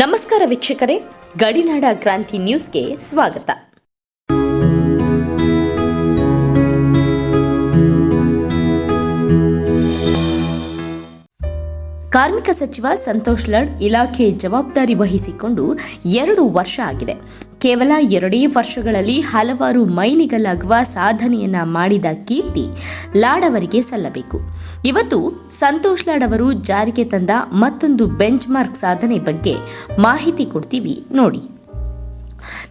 ನಮಸ್ಕಾರ ವೀಕ್ಷಕರೇ, ಗಡಿನಾಡ ಕ್ರಾಂತಿ ನ್ಯೂಸ್ಗೆ ಸ್ವಾಗತ. ಕಾರ್ಮಿಕ ಸಚಿವ ಸಂತೋಷ್ ಲಡ್ ಇಲಾಖೆ ಜವಾಬ್ದಾರಿ ವಹಿಸಿಕೊಂಡು ಎರಡು ವರ್ಷ ಆಗಿದೆ. ಕೇವಲ ಎರಡೇ ವರ್ಷಗಳಲ್ಲಿ ಹಲವಾರು ಮೈಲಿಗಲಾಗುವ ಸಾಧನೆಯನ್ನ ಮಾಡಿದ ಕೀರ್ತಿ ಲಾಡವರಿಗೆ ಸಲ್ಲಬೇಕು. ಇವತ್ತು ಸಂತೋಷ್ ಲಾಡ್ ಅವರು ಜಾರಿಗೆ ತಂದ ಮತ್ತೊಂದು ಬೆಂಚ್ ಮಾರ್ಕ್ ಸಾಧನೆ ಬಗ್ಗೆ ಮಾಹಿತಿ ಕೊಡ್ತೀವಿ ನೋಡಿ.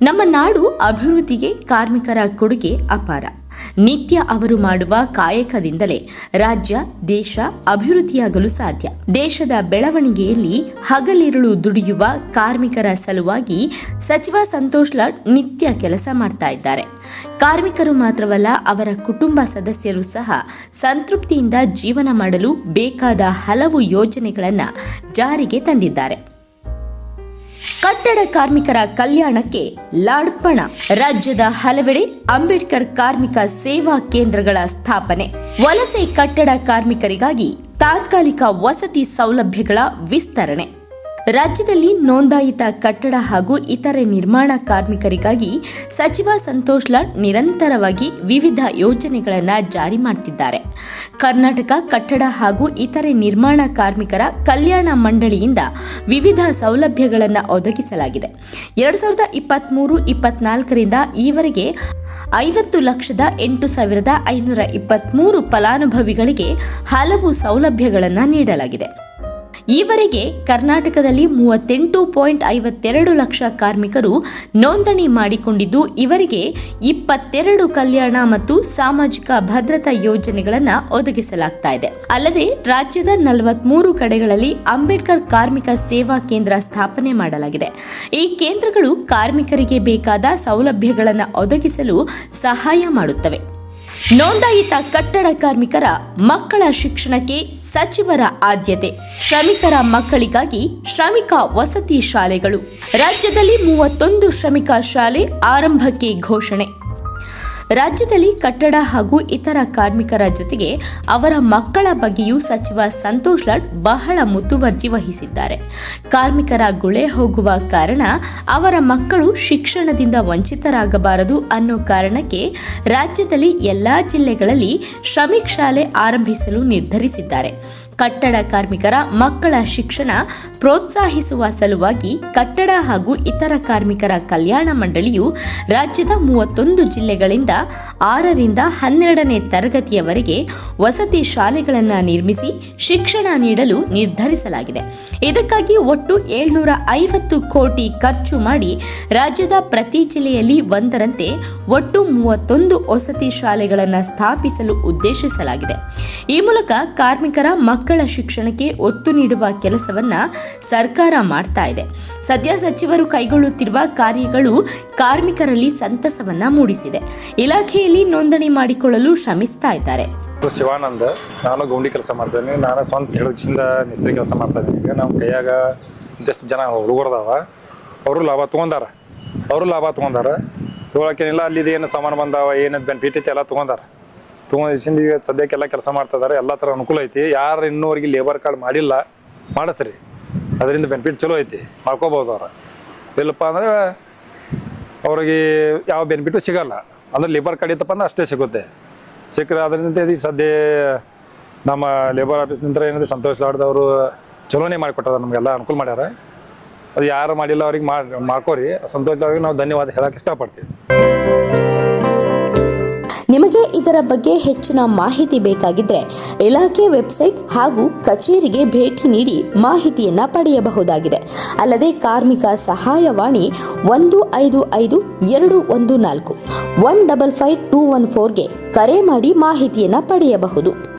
ನಮ್ಮ ನಾಡು ಅಭಿವೃದ್ಧಿಗೆ ಕಾರ್ಮಿಕರ ಕೊಡುಗೆ ಅಪಾರ. ನಿತ್ಯ ಅವರು ಮಾಡುವ ಕಾಯಕದಿಂದಲೇ ರಾಜ್ಯ, ದೇಶ ಅಭಿವೃದ್ಧಿಯಾಗಲು ಸಾಧ್ಯ. ದೇಶದ ಬೆಳವಣಿಗೆಯಲ್ಲಿ ಹಗಲಿರುಳು ದುಡಿಯುವ ಕಾರ್ಮಿಕರ ಸಲುವಾಗಿ ಸಚಿವ ಸಂತೋಷ್ ಲಾಡ್ ನಿತ್ಯ ಕೆಲಸ ಮಾಡ್ತಾ ಇದ್ದಾರೆ. ಕಾರ್ಮಿಕರು ಮಾತ್ರವಲ್ಲ, ಅವರ ಕುಟುಂಬ ಸದಸ್ಯರು ಸಹ ಸಂತೃಪ್ತಿಯಿಂದ ಜೀವನ ಮಾಡಲು ಬೇಕಾದ ಹಲವು ಯೋಜನೆಗಳನ್ನು ಜಾರಿಗೆ ತಂದಿದ್ದಾರೆ. ಕಟ್ಟಡ ಕಾರ್ಮಿಕರ ಕಲ್ಯಾಣಕ್ಕೆ ಲಾಡ್ಪಣ. ರಾಜ್ಯದ ಹಲವೆಡೆ ಅಂಬೇಡ್ಕರ್ ಕಾರ್ಮಿಕ ಸೇವಾ ಕೇಂದ್ರಗಳ ಸ್ಥಾಪನೆ. ವಲಸೆ ಕಟ್ಟಡ ಕಾರ್ಮಿಕರಿಗಾಗಿ ತಾತ್ಕಾಲಿಕ ವಸತಿ ಸೌಲಭ್ಯಗಳ ವಿಸ್ತರಣೆ. ರಾಜ್ಯದಲ್ಲಿ ನೋಂದಾಯಿತ ಕಟ್ಟಡ ಹಾಗೂ ಇತರೆ ನಿರ್ಮಾಣ ಕಾರ್ಮಿಕರಿಗಾಗಿ ಸಚಿವ ಸಂತೋಷ್ ಲಾಡ್ ನಿರಂತರವಾಗಿ ವಿವಿಧ ಯೋಜನೆಗಳನ್ನು ಜಾರಿ ಮಾಡುತ್ತಿದ್ದಾರೆ ಕರ್ನಾಟಕ ಕಟ್ಟಡ ಹಾಗೂ ಇತರೆ ನಿರ್ಮಾಣ ಕಾರ್ಮಿಕರ ಕಲ್ಯಾಣ ಮಂಡಳಿಯಿಂದ ವಿವಿಧ ಸೌಲಭ್ಯಗಳನ್ನು ಒದಗಿಸಲಾಗಿದೆ. ಎರಡು ಸಾವಿರದ ಇಪ್ಪತ್ತ್ಮೂರು ಇಪ್ಪತ್ನಾಲ್ಕರಿಂದ ಈವರೆಗೆ ಐವತ್ತು ಲಕ್ಷದ ಎಂಟು ಸಾವಿರದ ಐನೂರ ಇಪ್ಪತ್ತ್ಮೂರು ಫಲಾನುಭವಿಗಳಿಗೆ ಹಲವು ಸೌಲಭ್ಯಗಳನ್ನು ನೀಡಲಾಗಿದೆ. ಈವರೆಗೆ ಕರ್ನಾಟಕದಲ್ಲಿ ಮೂವತ್ತೆಂಟು ಪಾಯಿಂಟ್ ಐವತ್ತೆರಡು ಲಕ್ಷ ಕಾರ್ಮಿಕರು ನೋಂದಣಿ ಮಾಡಿಕೊಂಡಿದ್ದು, ಇವರಿಗೆ ಇಪ್ಪತ್ತೆರಡು ಕಲ್ಯಾಣ ಮತ್ತು ಸಾಮಾಜಿಕ ಭದ್ರತಾ ಯೋಜನೆಗಳನ್ನು ಒದಗಿಸಲಾಗ್ತಾ ಇದೆ. ಅಲ್ಲದೆ ರಾಜ್ಯದ ನಲವತ್ಮೂರು ಕಡೆಗಳಲ್ಲಿ ಅಂಬೇಡ್ಕರ್ ಕಾರ್ಮಿಕ ಸೇವಾ ಕೇಂದ್ರ ಸ್ಥಾಪನೆ ಮಾಡಲಾಗಿದೆ. ಈ ಕೇಂದ್ರಗಳು ಕಾರ್ಮಿಕರಿಗೆ ಬೇಕಾದ ಸೌಲಭ್ಯಗಳನ್ನು ಒದಗಿಸಲು ಸಹಾಯ ಮಾಡುತ್ತವೆ. ನೋಂದಾಯಿತ ಕಟ್ಟಡ ಕಾರ್ಮಿಕರ ಮಕ್ಕಳ ಶಿಕ್ಷಣಕ್ಕೆ ಸಚಿವರ ಆದ್ಯತೆ. ಶ್ರಮಿಕರ ಮಕ್ಕಳಿಗಾಗಿ ಶ್ರಮಿಕ ವಸತಿ ಶಾಲೆಗಳು. ರಾಜ್ಯದಲ್ಲಿ ಮೂವತ್ತೊಂದು ಶ್ರಮಿಕ ಶಾಲೆ ಆರಂಭಕ್ಕೆ ಘೋಷಣೆ. ರಾಜ್ಯದಲ್ಲಿ ಕಟ್ಟಡ ಹಾಗೂ ಇತರ ಕಾರ್ಮಿಕರ ಜೊತೆಗೆ ಅವರ ಮಕ್ಕಳ ಬಗ್ಗೆಯೂ ಸಚಿವ ಸಂತೋಷ್ ಲಾಡ್ ಬಹಳ ಮುತುವರ್ಜಿ ವಹಿಸಿದ್ದಾರೆ. ಕಾರ್ಮಿಕರ ಗುಳೆ ಹೋಗುವ ಕಾರಣ ಅವರ ಮಕ್ಕಳು ಶಿಕ್ಷಣದಿಂದ ವಂಚಿತರಾಗಬಾರದು ಅನ್ನೋ ಕಾರಣಕ್ಕೆ ರಾಜ್ಯದಲ್ಲಿ ಎಲ್ಲಾ ಜಿಲ್ಲೆಗಳಲ್ಲಿ ಶ್ರಮಿಕ್ ಶಾಲೆ ಆರಂಭಿಸಲು ನಿರ್ಧರಿಸಿದ್ದಾರೆ. ಕಟ್ಟಡ ಕಾರ್ಮಿಕರ ಮಕ್ಕಳ ಶಿಕ್ಷಣ ಪ್ರೋತ್ಸಾಹಿಸುವ ಸಲುವಾಗಿ ಕಟ್ಟಡ ಹಾಗೂ ಇತರ ಕಾರ್ಮಿಕರ ಕಲ್ಯಾಣ ಮಂಡಳಿಯು ರಾಜ್ಯದ ಮೂವತ್ತೊಂದು ಜಿಲ್ಲೆಗಳಿಂದ ಆರರಿಂದ ಹನ್ನೆರಡನೇ ತರಗತಿಯವರೆಗೆ ವಸತಿ ಶಾಲೆಗಳನ್ನು ನಿರ್ಮಿಸಿ ಶಿಕ್ಷಣ ನೀಡಲು ನಿರ್ಧರಿಸಲಾಗಿದೆ. ಇದಕ್ಕಾಗಿ ಒಟ್ಟು ಏಳ್ನೂರ ಐವತ್ತು ಕೋಟಿ ಖರ್ಚು ಮಾಡಿ ರಾಜ್ಯದ ಪ್ರತಿ ಜಿಲ್ಲೆಯಲ್ಲಿ ಒಂದರಂತೆ ಒಟ್ಟು ಮೂವತ್ತೊಂದು ವಸತಿ ಶಾಲೆಗಳನ್ನು ಸ್ಥಾಪಿಸಲು ಉದ್ದೇಶಿಸಲಾಗಿದೆ. ಈ ಮೂಲಕ ಕಾರ್ಮಿಕರ ಮಕ್ಕಳ ಶಿಕ್ಷಣಕ್ಕೆ ಒತ್ತು ನೀಡುವ ಕೆಲಸವನ್ನ ಸರ್ಕಾರ ಮಾಡ್ತಾ ಇದೆ. ಸದ್ಯ ಸಚಿವರು ಕೈಗೊಳ್ಳುತ್ತಿರುವ ಕಾರ್ಯಗಳು ಕಾರ್ಮಿಕರಲ್ಲಿ ಸಂತಸವನ್ನ ಮೂಡಿಸಿದೆ. ಇಲಾಖೆಯಲ್ಲಿ ನೋಂದಣಿ ಮಾಡಿಕೊಳ್ಳಲು ಶ್ರಮಿಸ್ತಾ ಇದ್ದಾರೆ. ಶಿವಾನಂದ. ನಾನು ಗೌಂಡಿ ಕೆಲಸ ಮಾಡ್ತೇನೆ ನಾನು ಸ್ವಂತ ಹೆಳಗಿಸಿಂದ ಮಿಸ್ತ್ರಿ ಕೆಲಸ ಮಾಡ್ತಾ ಇದ್ದೀನಿ. ಈಗ ನಮ್ಮ ಕೈಯಾಗ ಇದಷ್ಟು ಜನ ಹುಡುಗರದಾವ. ಅವರು ಲಾಭ ತೊಗೊಂಡಾರ. ಅವರು ಲಾಭ ತೊಗೊಂಡಾರ. ತೊಗೊಳಕೇನಿಲ್ಲ ಅಲ್ಲಿದು ಏನು ಸಾಮಾನು ಬಂದಾವ, ಏನು ಬೆನಿಫಿಟ್ ಐತಿ ಎಲ್ಲ ತೊಗೊಂಡಾರ. ತೊಗೊಂಡಿಸಿಂದ ಈಗ ಸದ್ಯಕ್ಕೆಲ್ಲ ಕೆಲಸ ಮಾಡ್ತಾ ಇದ್ದಾರೆ. ಎಲ್ಲ ಥರ ಅನುಕೂಲ ಐತಿ. ಯಾರು ಇನ್ನೂವರೆಗೆ ಲೇಬರ್ ಕಾರ್ಡ್ ಮಾಡಿಲ್ಲ, ಮಾಡಿಸ್ರಿ. ಅದರಿಂದ ಬೆನಿಫಿಟ್ ಚಲೋ ಐತಿ. ಮಾಡ್ಕೋಬೋದು ಅವ್ರು. ಇಲ್ಲಪ್ಪ ಅಂದ್ರೆ ಅವ್ರಿಗೆ ಯಾವ ಬೆನಿಫಿಟು ಸಿಗಲ್ಲ. ಅಂದ್ರೆ ಲೇಬರ್ ಕಡಿತಪ್ಪ ಅಂದ್ರೆ ಅಷ್ಟೇ ಸಿಗುತ್ತೆ. ಸಿಕ್ಕರೆ ಅದರಿಂದ ಇದು ಸದ್ಯ ನಮ್ಮ ಲೇಬರ್ ಆಫೀಸ್ನಿಂದ ಏನಿದೆ ಸಂತೋಷ್ ಲಾಡ್ದವರು ಚಲೋನೇ ಮಾಡಿಕೊಟ್ಟಾರ ನಮಗೆಲ್ಲ, ಅನುಕೂಲ ಮಾಡ್ಯಾರ. ಅದು ಯಾರು ಮಾಡಿಲ್ಲ ಅವ್ರಿಗೆ ಮಾಡಿ ಮಾಡ್ಕೋರಿ. ಸಂತೋಷ್ ಅವ್ರಿಗೆ ನಾವು ಧನ್ಯವಾದ ಹೇಳಕ್ಕೆ ಇಷ್ಟಪಡ್ತೀವಿ. ನಿಮಗೆ ಇದರ ಬಗ್ಗೆ ಹೆಚ್ಚಿನ ಮಾಹಿತಿ ಬೇಕಾಗಿದ್ರೆ ಇಲಾಖೆ ವೆಬ್ಸೈಟ್ ಹಾಗೂ ಕಚೇರಿಗೆ ಭೇಟಿ ನೀಡಿ ಮಾಹಿತಿಯನ್ನ ಪಡೆಯಬಹುದಾಗಿದೆ. ಅಲ್ಲದೆ ಕಾರ್ಮಿಕ ಸಹಾಯವಾಣಿ ಒಂದು ಐದು ಐದು ಎರಡು ಒಂದು ನಾಲ್ಕು one double five two one ಫೋರ್ಗೆ ಕರೆ ಮಾಡಿ ಮಾಹಿತಿಯನ್ನ ಪಡೆಯಬಹುದು.